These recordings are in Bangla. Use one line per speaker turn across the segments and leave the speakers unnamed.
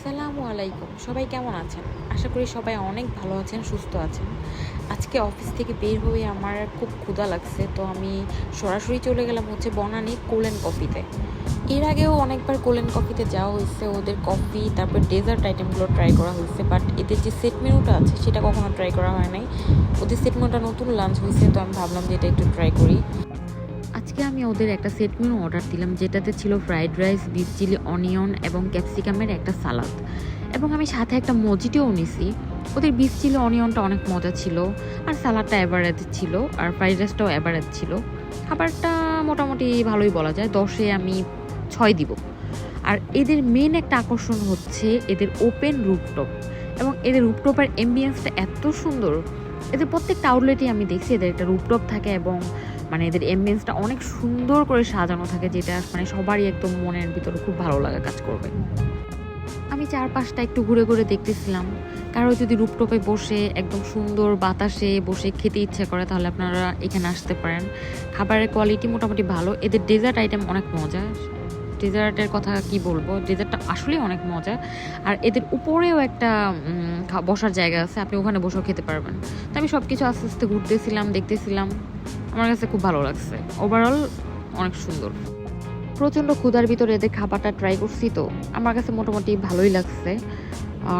আসসালামু আলাইকুম। সবাই কেমন আছেন? আশা করি সবাই অনেক ভালো আছেন, সুস্থ আছেন। আজকে অফিস থেকে বের হয়ে আমার খুব ক্ষুধা লাগছে, তো আমি সরাসরি চলে গেলাম হচ্ছে বনানি কোলেন কফিতে। এর আগেও অনেকবার কোলেন কফিতে যাওয়া হয়েছে, ওদের কফি, তারপর ডেজার্ট আইটেমগুলো ট্রাই করা হয়েছে, বাট এদের যে সেট মেনুটা আছে, সেটা কখনো ট্রাই করা হয় নাই। ওদের সেট মেনুটা নতুন লাঞ্চ হয়েছে, তো আমি ভাবলাম যে এটা একটু ট্রাই করি। আজকে আমি ওদের একটা সেট মেনু অর্ডার দিলাম, যেটাতে ছিল fried rice beef chilli onion এবং ক্যাপসিকামের একটা সালাদ এবং আমি সাথে একটা মজিটিও নিছি। ওদের বিফ চিলি অনিয়নটা অনেক মজা ছিল, আর সালাডটা অ্যাভারেজ ছিল, আর ফ্রাইড রাইসটাও অ্যাভারেজ ছিল। খাবারটা মোটামুটি ভালোই বলা যায়, দশে আমি ছয় দিব। আর এদের মেন একটা আকর্ষণ হচ্ছে এদের ওপেন রুপটপ এবং এদের রুপটপের এমবিয়েন্সটা এত সুন্দর, এদের প্রত্যেকটা আউটলেটই আমি দেখছি এদের একটা রুপটপ থাকে এবং মানে এদের এমবিয়েন্সটা অনেক সুন্দর করে সাজানো থাকে, যেটা মানে সবারই একদম মনের ভিতরে খুব ভালো লাগা কাজ করবে। আমি চারপাশটা একটু ঘুরে ঘুরে দেখতেছিলাম। কারও যদি রুপটপে বসে একদম সুন্দর বাতাসে বসে খেতে ইচ্ছে করে, তাহলে আপনারা এখানে আসতে পারেন। খাবারের কোয়ালিটি মোটামুটি ভালো। এদের ডেজার্ট আইটেম অনেক মজা। ডেজার্টের কথা কি বলব? ডেজার্টটা আসলেই অনেক মজা। আর এদের উপরেও একটা বসার জায়গা আছে। আপনি ওখানে বসেও খেতে পারবেন। তো আমি সব কিছু আস্তে আস্তে ঘুরতেছিলাম, দেখতেছিলাম। আমার কাছে খুব ভালো লাগছে। ওভারঅল অনেক সুন্দর। প্রচণ্ড ক্ষুধার ভিতরে এদের খাবারটা ট্রাই করছি তো, আমার কাছে মোটামুটি ভালোই লাগছে।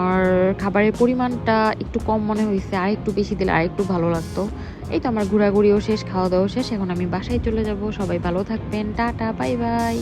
আর খাবারের পরিমাণটা একটু কম মনে হয়েছে আর একটু বেশি দিলে আর একটু ভালো লাগতো। এই তো আমার ঘোরাঘুরিও শেষ খাওয়া দাওয়াও শেষ, এখন আমি বাসায় চলে যাব। সবাই ভালো থাকবেন। Tata bye bye